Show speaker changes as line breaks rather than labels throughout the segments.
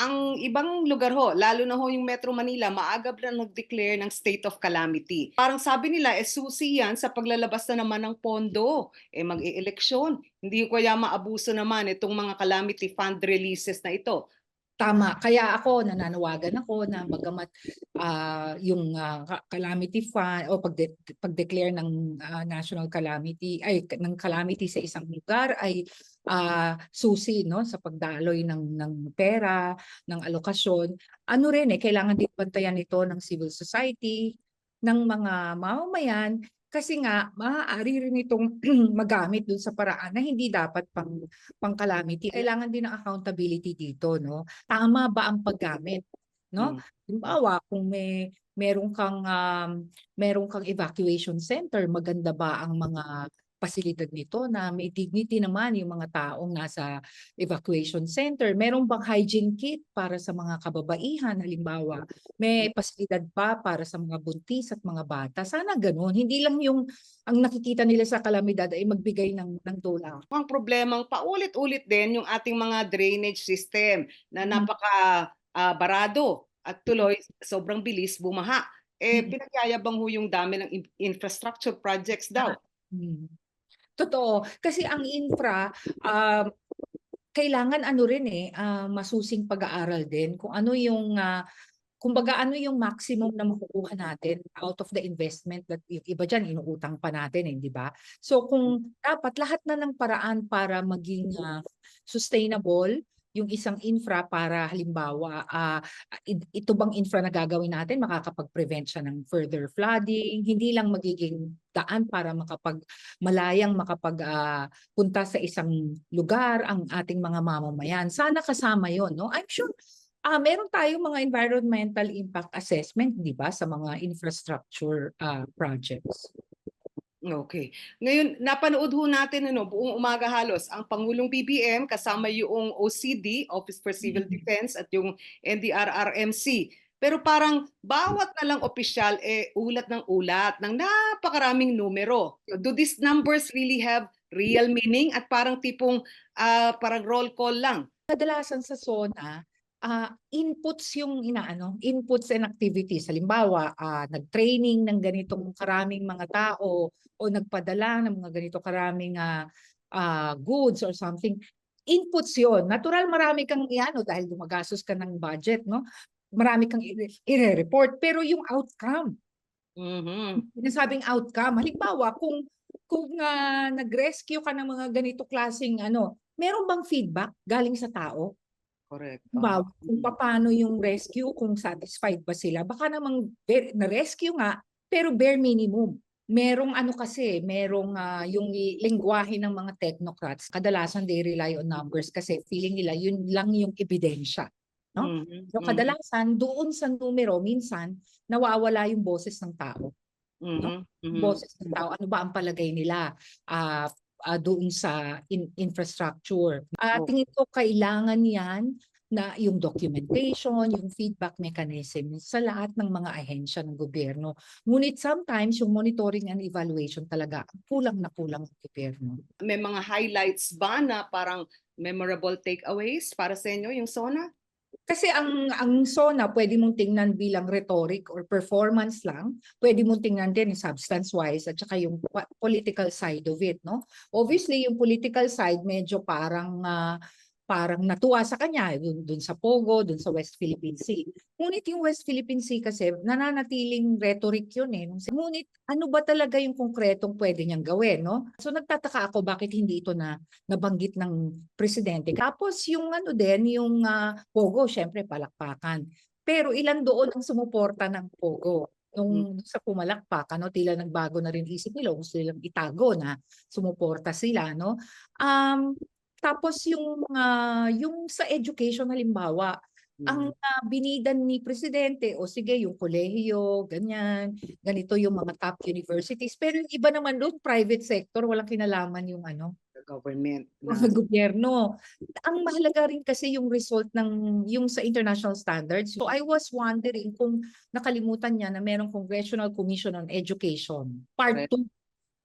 ang ibang lugar ho, lalo na ho yung Metro Manila, maaga na nag-declare ng state of calamity. Parang sabi nila, eh susi yan sa paglalabas na naman ng pondo. Eh mag-i-eleksyon. Hindi ko kaya maabuso naman itong mga calamity fund releases na ito.
Tama. Kaya ako, nananawagan ako na bagamat ah, yung ka- calamity fund o pag pag-declare ng ah, national calamity ay ng calamity sa isang lugar ay ah, susi no sa pagdaloy ng ng pera, ng alokasyon. Ano rin eh kailangan din bantayan ito ng civil society, ng mga mamamayan kasi nga maaari rin itong magamit dun sa paraan na hindi dapat pang pang calamity. Kailangan din ng accountability dito no tama ba ang paggamit, no?
Mm.
Halimbawa, kung may meron kang um, meron kang evacuation center, maganda ba ang mga pasilidad nito na may dignity naman yung mga taong nasa evacuation center? Meron bang hygiene kit para sa mga kababaihan halimbawa? May pasilidad pa para sa mga buntis at mga bata? Sana ganun. Hindi lang yung ang nakikita nila sa kalamidad ay magbigay ng ng tulong.
Ang problemang paulit-ulit din yung ating mga drainage system na
Mm.
napaka ah, barado at tuloy sobrang bilis bumaha. Eh
Mm.
pinagyayabang ho yung dami ng in- infrastructure projects daw.
Hmm. Totoo. Kasi ang infra, um, kailangan ano rin eh, ah, masusing pag-aaral din kung ano yung, ah, kumbaga ano yung maximum na makukuha natin out of the investment that yung iba dyan inuutang pa natin eh, di ba? So kung dapat lahat na ng paraan para maging ah, sustainable yung isang infra para halimbawa i- ito bang infra na gagawin natin makakapag-prevent siya ng further flooding, hindi lang magiging daan para makapag malayang makapag ah, punta sa isang lugar ang ating mga mamamayan. Sana kasama 'yon, no? I'm sure ah meron tayong mga environmental impact assessment, 'di ba, sa mga infrastructure ah, projects.
Okay. Ngayon, napanood ho natin ano, buong umaga halos ang Pangulong BBM kasama yung OCD, Office for Civil
Mhm.
Defense at yung NDRRMC. Pero parang bawat na lang opisyal eh ulat ng ulat ng napakaraming numero. Do these numbers really have real meaning at parang tipong ah, parang roll call lang?
Kadalasan sa SONA, ah, inputs yung inaano, inputs and activities. Halimbawa, ah, nag-training ng ganitong karaming mga tao o nagpadala ng mga ganito karaming ah, ah, goods or something. Inputs yon. Natural marami kang iano dahil gumagastos ka ng budget, no? Marami kang i-report. Pero yung outcome,
Mhm.
sinasabing outcome. Halimbawa, kung kung ah, nag-rescue ka ng mga ganito klaseng ano, meron bang feedback galing sa tao?
Correct. Ah,
kung paano yung rescue, kung satisfied ba sila. Baka namang na-rescue nga, pero bare minimum. Merong ano kasi, merong ah, yung lingwahe ng mga technocrats. Kadalasan they rely on numbers kasi feeling nila yun lang yung ebidensya. No?
Mhm,
So
mhm,
kadalasan doon sa numero, minsan nawawala yung boses ng tao.
mhm, mhm.
Boses ng tao, ano ba ang palagay nila ah ah, doon sa in- infrastructure.
Oh.
tingin ko kailangan yan na yung documentation, yung feedback mechanism sa lahat ng mga ahensya ng gobyerno. Ngunit sometimes yung monitoring and evaluation talaga kulang na kulang ng gobyerno.
May mga highlights ba na parang memorable takeaways para sa inyo yung SONA?
Kasi ang ang SONA pwede mong tingnan bilang rhetoric or performance lang. Pwede mong tingnan din substance wise at saka yung political side of it, no? Obviously, yung political side medyo parang ah, parang natuwa sa kanya dun, dun sa Pogo, dun sa West Philippine Sea. Ngunit yung West Philippine Sea kasi nananatiling rhetoric yun eh. Ngunit ano ba talaga yung konkretong pwede niyang gawin, no? So nagtataka ako bakit hindi ito na nabanggit ng presidente. Tapos yung ano din, yung ah, Pogo, syempre palakpakan. Pero ilan doon ang sumuporta ng Pogo? Nung sa pumalakpak, ano, tila nagbago na rin isip nila, gusto nilang itago na sumuporta sila, no? Um, tapos yung ah, yung sa education halimbawa, ang ah, binidan ni presidente o sige yung kolehiyo, ganyan, ganito yung mga top universities. Pero yung iba naman doon private sector, walang kinalaman yung ano,
The government.
mga
na-
gobyerno. Ang mahalaga rin kasi yung result ng yung sa international standards. So I was wondering kung nakalimutan niya na merong Congressional Commission on Education, part 2.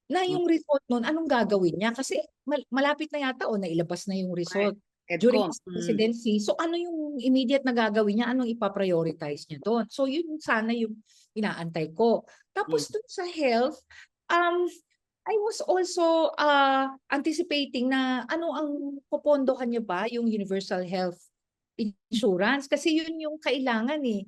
Na yung result nun, anong gagawin niya? Kasi mal- malapit na yata o nailabas na yung result. during
EDCOM.
his
Mm.
presidency. So ano yung immediate na gagawin niya? Anong ipaprioritize niya doon? So yun sana yung inaantay ko. Tapos dun sa health, um, I was also uh, anticipating na ano ang popondohan niya ba yung universal health insurance kasi yun yung kailangan eh.